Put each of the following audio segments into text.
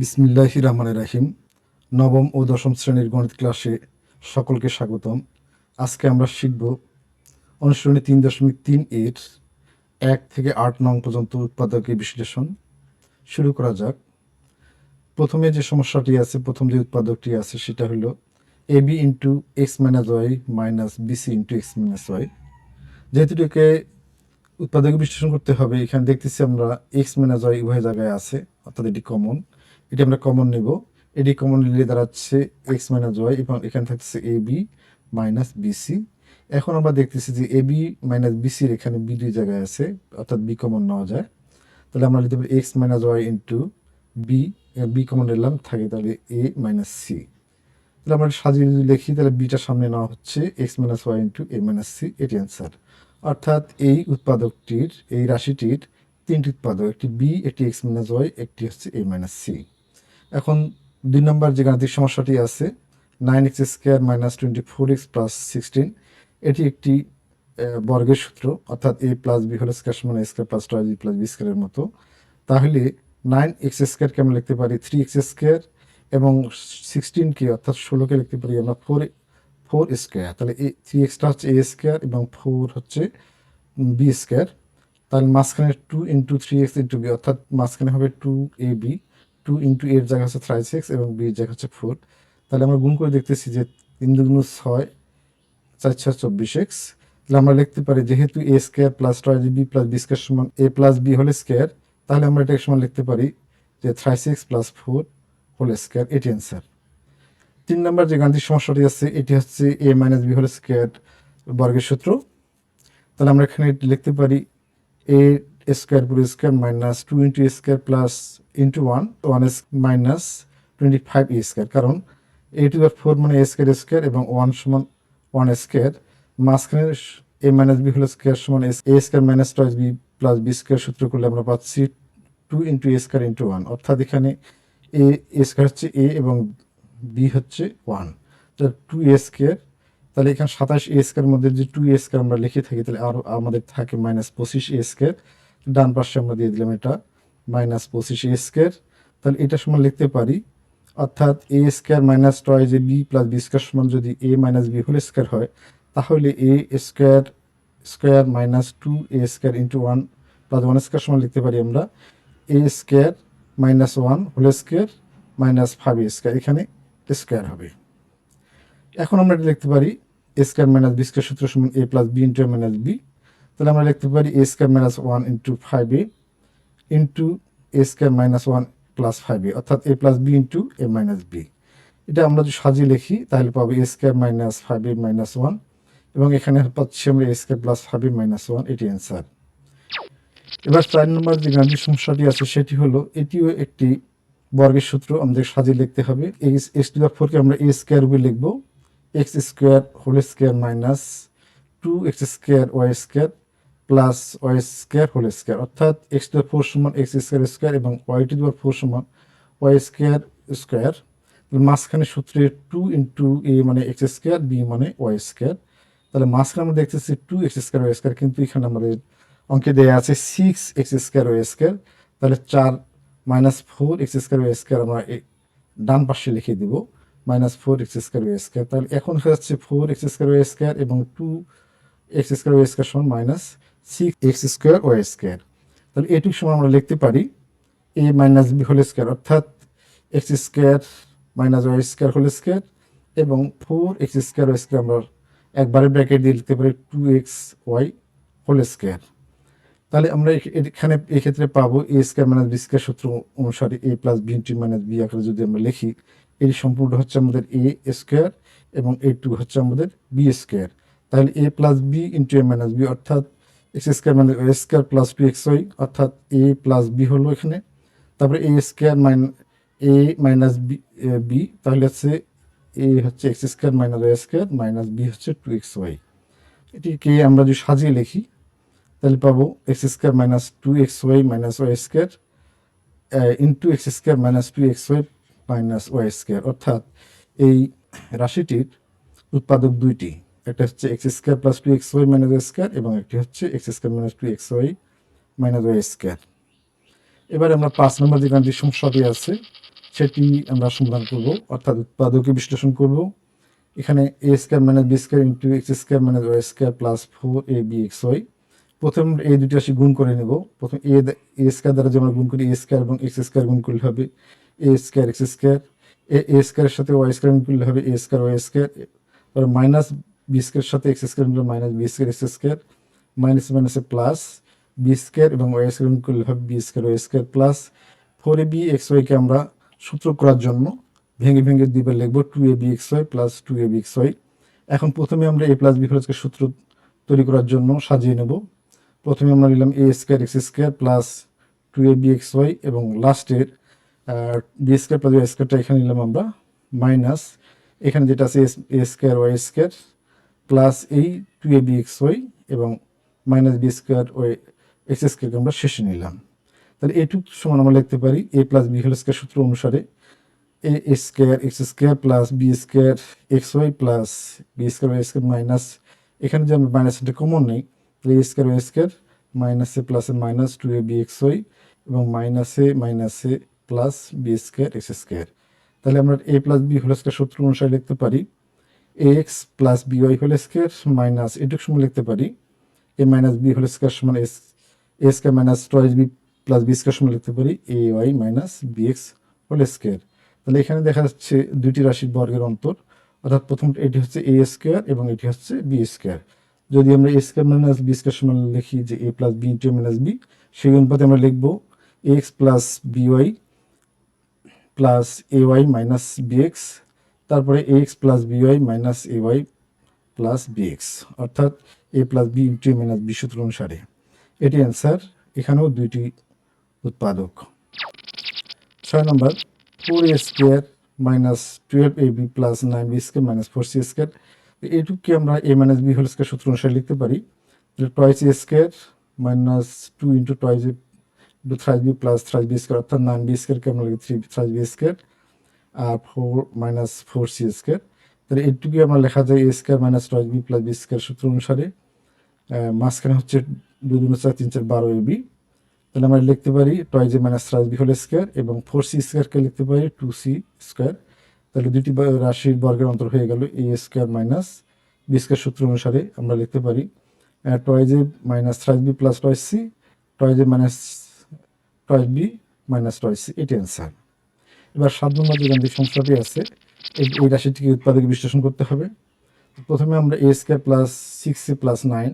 বিসমিল্লাহ রহমান রাহিম নবম ও দশম শ্রেণির গণিত ক্লাসে সকলকে স্বাগতম। আজকে আমরা শিখব অনুশীলনী তিন দশমিক তিন এর এক থেকে আট নং পর্যন্ত উৎপাদকের বিশ্লেষণ। শুরু করা যাক। প্রথমে যে সমস্যাটি আছে, প্রথম যে উৎপাদকটি আছে, সেটা হলো a b into x minus y minus b c into x minus y. যেহেতু এটাকে উৎপাদক বিশ্লেষণ করতে হবে, এখানে দেখতেছি আমরা এক্স মাইনাস ওয়াই উভয় জায়গায় আছে, অর্থাৎ এটি কমন এটি আমরা কমন নেব। এটি কমন নিলে দাঁড়াচ্ছে এক্স মাইনাস ওয়াই এবং এখানে থাকছে এ বি মাইনাস বিসি এখন আমরা দেখতেছি যে এ বি মাইনাস বিসির এখানে বি দুই জায়গায় আছে, অর্থাৎ বি কমন নেওয়া যায়। তাহলে আমরা লিখতে পারি x minus y into b b common নিলাম, থাকে তাহলে এ মাইনাস সি তাহলে আমরা সাজিয়ে যদি লিখি, তাহলে বিটা সামনে নেওয়া হচ্ছে x minus y into a minus c এটি অ্যান্সার অর্থাৎ এই উৎপাদকটির, এই রাশিটির তিনটি উৎপাদক, একটি বি একটি এক্স মাইনাস ওয়াই একটি হচ্ছে এ মাইনাস সি এখন দুই নম্বর যে গাণিতিক সমস্যাটি আছে nine x square minus twenty four x plus sixteen এটি একটি বর্গের সূত্র, অর্থাৎ এ প্লাস বি হল স্কোয়ার সমান square plus twice plus b স্কোয়ারের মতো। তাহলে নাইন এক্স স্কোয়ারকে আমরা লিখতে পারি থ্রি এক্স স্কোয়ার এবং সিক্সটিনকে অর্থাৎ ষোলোকে লিখতে পারি আমরা ফোর ফোর স্কোয়ার তাহলে এ থ্রি এক্সটা হচ্ছে এ স্কোয়ার এবং ফোর হচ্ছে বি স্কোয়ার তাহলে মাঝখানে two into three x into b অর্থাৎ মাঝখানে হবে two a b two into এর জায়গা হচ্ছে থ্রাই সিক্স এবং বির জায়গা হচ্ছে ফোর তাহলে আমরা গুণ করে দেখতেছি যে তিন দুগুণ ছয়, চার ছয় চব্বিশ এক্স তাহলে আমরা লিখতে পারি যেহেতু a square plus twice b plus b square সমান এ প্লাস বি হলে স্কোয়ার তাহলে আমরা এটাকে সমান লিখতে পারি যে three six plus four whole square এটি অ্যান্সার তিন নম্বর যে গাণিতিক সমস্যাটি আছে, এটি হচ্ছে a minus b whole square বর্গের সূত্র। তাহলে আমরা এখানে লিখতে পারি এ স্কোয়ার পুরো square minus two into square plus into one one minus twenty five a square কারণ এ টু আর ফোর মানে এ স্কোয়ার স্কোয়ার এবং ওয়ান সমান ওয়ান স্কোয়ার মাঝখানে এ মাইনাস বি হল স্কোয়ার সমান a square minus twice b plus b square সূত্র করলে আমরা পাচ্ছি two into a square into one অর্থাৎ এখানে এ এ স্কোয়ার হচ্ছে এ এবং বি হচ্ছে ওয়ান টু এ স্কোয়ার তাহলে এখানে সাতাশ এ স্কোয়ার মধ্যে যে টু এ স্কোয়ার আমরা লিখে থাকি, তাহলে আরও আমাদের থাকে মাইনাস পঁচিশ এ স্কোয়ার ডান পাশে আমরা দিয়ে দিলাম এটা মাইনাস পঁচিশ এ স্কোয়ার তাহলে এটা সমান লিখতে পারি, অর্থাৎ এ স্কোয়ার মাইনাস টয় যে বি প্লাস বি স্কোয়ার সমান যদি a minus b whole square হয়, তাহলে a square square minus two a square into one plus one square সমান লিখতে পারি আমরা a square minus one whole square minus five a square এখানে square হবে। এখন আমরা এটা লিখতে পারি a square minus b square সূত্র সমান a plus b into minus b তাহলে আমরা লিখতে পারি a square minus one into five a into a square minus one plus five a অর্থাৎ a plus b into a minus b এটা আমরা যদি সাজিয়ে লিখি, তাহলে পাবো a square minus five a minus one এবং এখানে পাচ্ছি আমরা a square plus five a minus one এটি অ্যান্সার এবার চার নম্বর যে গাণিতিক সমস্যাটি আছে, সেটি হলো এটিও একটি বর্গের সূত্র, আমাদের সাজিয়ে লিখতে হবে। এক্স এক্স টু ফোরকে আমরা এ স্কোয়ার রূপে লিখব। X square whole square minus two x square y square plus y square whole square অর্থাৎ এক্স টু ফোর সমান এক্স স্কোয়ার স্কোয়ার এবং ওয়াই টু ফোর সমান ওয়াই স্কোয়ার স্কোয়ার মাঝখানে সূত্রে টু ইন্টু এ মানে এক্স স্কোয়ার বি মানে Y square তাহলে মাঝখানে আমরা দেখতেছি two x square y square কিন্তু এখানে আমাদের অঙ্কে দেওয়া আছে six x square y square তাহলে চার minus four x square y square আমরা ডান পাশে লিখে দিব minus four x square y square তাহলে এখন যাচ্ছে four x square y square এবং two x square y square সমান minus six x square y square তাহলে এটুকু সময় আমরা লিখতে পারি a minus b whole square অর্থাৎ x square minus y square whole square এবং four x square y square আমরা একবারে ব্র্যাকেট দিয়ে লিখতে পারি two x y whole square তাহলে আমরা এখানে এক্ষেত্রে পাবো a square minus b square সূত্র অনুসারে a plus b into minus b আকারে যদি আমরা লিখি এটি সম্পূর্ণ হচ্ছে আমাদের এ স্কোয়ার এবং এ টু হচ্ছে আমাদের বি স্কোয়ার তাহলে a plus b into a minus b অর্থাৎ এক্স স্কোয়ার মানে y square plus two x y অর্থাৎ এ প্লাস বি হলো এখানে। তারপরে a square minus a minus b b তাহলে হচ্ছে এ হচ্ছে x square minus y square minus b হচ্ছে টু এক্স ওয়াই এটিকে আমরা যদি সাজিয়ে লিখি, তাহলে পাবো x square minus two x y minus y square into x square minus two x y minus y square অর্থাৎ এই রাশিটির উৎপাদক দুইটি। একটা হচ্ছে x square plus two x y minus y square এবং একটি হচ্ছে x square minus two x y minus y square এবার আমরা পাঁচ নম্বর যে সমস্যাটি আছে, সেটি আমরা সমাধান করব, অর্থাৎ উৎপাদকে বিশ্লেষণ করব। এখানে a square minus b square into x square minus y square plus four a b x y প্রথম এই দুটি রাশি গুণ করে নেব। প্রথম এ এ স্কোয়ার দ্বারা যে আমরা গুণ করি এ স্কোয়ার এবং এক্স স্কোয়ার গুণ করলে হবে a square x square a a স্কোয়ারের সাথে ওয়াই স্কোয়ার গুণ করলে হবে a square y square minus b স্কোয়ারের সাথে এক্স স্কোয়ার করলে minus b square x square minus মাইনাসে প্লাস বি স্কোয়ার এবং ওয়াই স্কোয়ার করলে হবে b square y square plus four a b x ওয়াইকে আমরা সূত্র করার জন্য ভেঙে ভেঙে দুইবার লিখব two a b x y plus two a b x y এখন প্রথমে আমরা এ প্লাস বি ফলসকে সূত্র তৈরি করার জন্য সাজিয়ে নেব। প্রথমে আমরা নিলাম a square x square plus two a b x y এবং লাস্টের বি স্কোয়ার প্লাস ওয়াই স্কোয়ারটা এখানে নিলাম আমরা মাইনাস এখানে যেটা আছে a square y square plus এই two a b x y এবং minus b square y x স্কোয়ারকে আমরা শেষে নিলাম। তাহলে এটুক সমান আমরা লিখতে পারি a plus b whole square সূত্র অনুসারে a square x square plus b square x y plus b square y square minus এখানে যে আমরা মাইনাসটা কমন নেই, তাহলে এ স্কোয়ার ওয়াই স্কোয়ার মাইনাসে প্লাসে minus two a b x y এবং মাইনাসে মাইনাসে plus b square x square তাহলে আমরা a plus b whole square সূত্র অনুসারে লিখতে পারি a x plus b y whole square minus এটুক সময় লিখতে পারি। A minus b whole square সমান s a square minus twice b plus b square সমান লিখতে পারি। A y minus b x whole square তাহলে এখানে দেখা যাচ্ছে দুইটি রাশির বর্গের অন্তর। অর্থাৎ প্রথম এটি হচ্ছে এ স্কোয়ার এবং এটি হচ্ছে বি স্কোয়ার যদি আমরা a square minus b square সমান লিখি যে a plus b into minus b সেই অনুপাতে আমরা লিখব x plus b y plus a y minus b x তারপরে a x plus b y minus a y plus b x অর্থাৎ a plus b into minus b সূত্র অনুসারে। এটি answer এখানেও দুইটি উৎপাদক। ছয় number four a square minus twelve a b plus nine b square minus four c square এইটুকুকে আমরা a minus b whole square সূত্র অনুসারে লিখতে পারি। Twice a square minus two into twice into thrice b plus thrice b square অর্থাৎ nine B স্কোয়ারকে আমরা লিখি three thrice b square four minus four c square তাহলে এইটুকুই আমরা লেখা যায় a square minus twice b plus b square সূত্র অনুসারে। মাঝখানে হচ্ছে দুই দুই চার তিন চার বারো এ বি তাহলে আমরা লিখতে পারি twice a minus thrice b whole square এবং ফোর সি স্কোয়ারকে লিখতে পারি টু সি স্কোয়ার তাহলে দুটি রাশির বর্গের অন্তর হয়ে গেল a square minus b square সূত্র অনুসারে আমরা লিখতে পারি। Twice a minus thrice b plus twice c twice a minus twice b minus twice c এটি অ্যান্সার এবার সাত নম্বর যে গাণিতিক সমস্যাটি আছে, এই রাশিটিকে উৎপাদকে বিশ্লেষণ করতে হবে। প্রথমে আমরা a square plus six plus nine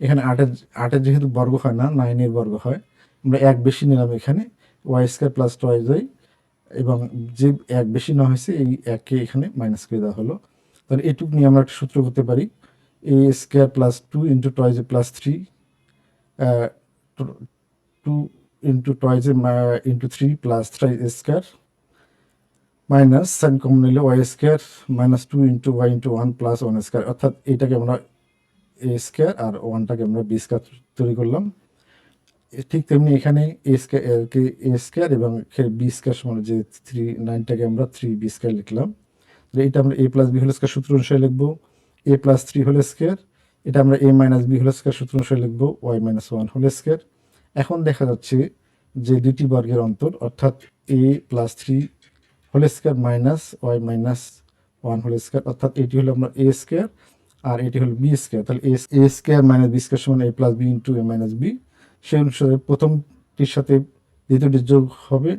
এখানে আটের আটের যেহেতু বর্গ হয় না নাইনের বর্গ হয়, আমরা এক বেশি নিলাম এখানে y square plus twice y এবং যে এক বেশি না হয়েছে, এই এককে এখানে মাইনাস করে দেওয়া হলো। তাহলে এটুকু নিয়ে আমরা একটা সূত্র করতে পারি। A square plus two into twice plus three two into twice into three plus three square minus sign common নিলে y square minus two into y into one plus one square অর্থাৎ এইটাকে আমরা এ স্কোয়ার আর ওয়ানটাকে আমরা B square তৈরি করলাম। ঠিক তেমনি এখানে এ স্কোয়ারকে এ স্কোয়ার এবং বি স্কোয়ার সমান যে থ্রি নাইনটাকে আমরা থ্রি বি স্কোয়ার লিখলাম। তো এটা আমরা a plus b whole square সূত্র অনুসারে লিখব। A plus three whole square এটা আমরা a minus b whole square সূত্র অনুসারে লিখব y minus one whole square এখন দেখা যাচ্ছে যে দুটি বর্গের অন্তর, অর্থাৎ a plus three whole square minus y minus one whole square অর্থাৎ এটি হলো আমরা এ স্কোয়ার আর এটি হলো বি স্কোয়ার তাহলে a square minus b square সমান a plus b into a minus b সেই অনুসারে প্রথমটির সাথে দ্বিতীয়টি যোগ হবে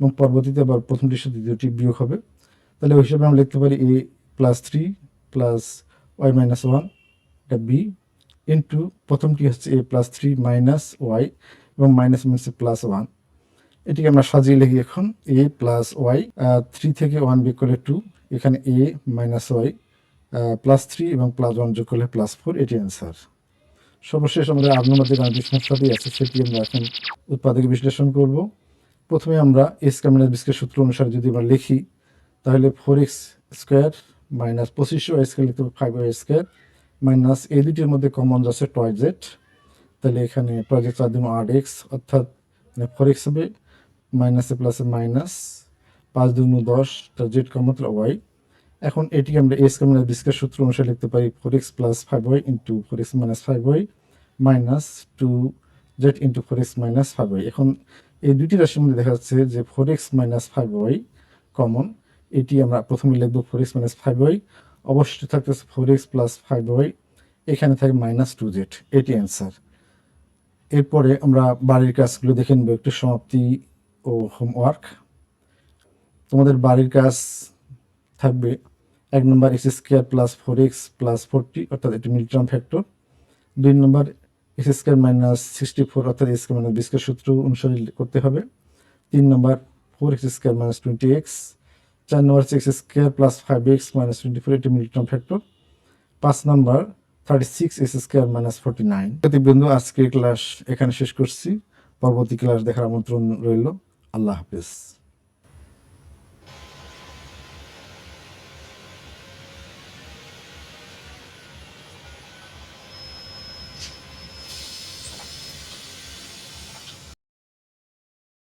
এবং পরবর্তীতে আবার প্রথমটির সাথে দ্বিতীয়টি বিয়োগ হবে। তাহলে ওই হিসাবে আমরা লিখতে পারি a plus three plus y minus one এটা বি ইন্টু প্রথমটি হচ্ছে a plus three minus y এবং মাইনাস মাইনাস প্লাস ওয়ান এটিকে আমরা সাজিয়ে লিখি এখন এ প্লাস ওয়াই থ্রি থেকে ওয়ান বিয়োগ করলে টু এখানে a minus y plus three এবং প্লাস ওয়ান যোগ করলে প্লাস ফোর এটি অ্যান্সার সর্বশেষ আমাদের আট নম্বর যে গাণিতিক আছে, সেটি আমরা এখন উৎপাদকে বিশ্লেষণ করব। প্রথমে আমরা এস কামিনাস বিস্কের সূত্র অনুসারে যদি আমরা লিখি, তাহলে ফোর এক্স স্কোয়ার মাইনাস পঁচিশ ওয়াই স্কোয়ার লিখতে হবে ফাইভ ওয়াই স্কোয়ার মাইনাস এই দুটির মধ্যে কমন যাচ্ছে টয় জেড তাহলে এখানে টয় জেড চার দিন আট এক্স অর্থাৎ ফোর এক্স হবে। মাইনাসে প্লাসে মাইনাস পাঁচ দুগুণ দশ তার জেড কমন ওয়াই এখন এটিকে আমরা এস কমিনাস বিস্কের সূত্র অনুসারে লিখতে পারি four x plus five y into four x minus five y minus two z into four x minus five y এখন এই দুটি রাশির মধ্যে দেখা যাচ্ছে যে four x minus five y common এটি আমরা প্রথমে লিখব four x minus five y অবশ্যই থাকতেছে four x plus five y এখানে থাকে মাইনাস টু জেড এটি অ্যান্সার এরপরে আমরা বাড়ির কাজগুলো দেখে নেব, একটু সমাপ্তি ও হোমওয়ার্ক। তোমাদের বাড়ির কাজ থাকবে এক নম্বর x square plus four x plus forty অর্থাৎ এটি মিডটার্ম ফ্যাক্টর দুই নম্বর x square minus sixty four অর্থাৎ এক্স মাইনাস বিস্কের সূত্র অনুসারে করতে হবে। তিন নম্বর four x square minus twenty x চার নম্বর হচ্ছে x square plus five x minus twenty four এটি মিডটার্ম ফ্যাক্টর পাঁচ নম্বর thirty six x square minus forty nine বিন্দু আজকের ক্লাস এখানে শেষ করছি। পরবর্তী ক্লাস দেখার আমন্ত্রণ রইল। আল্লাহ হাফিজ।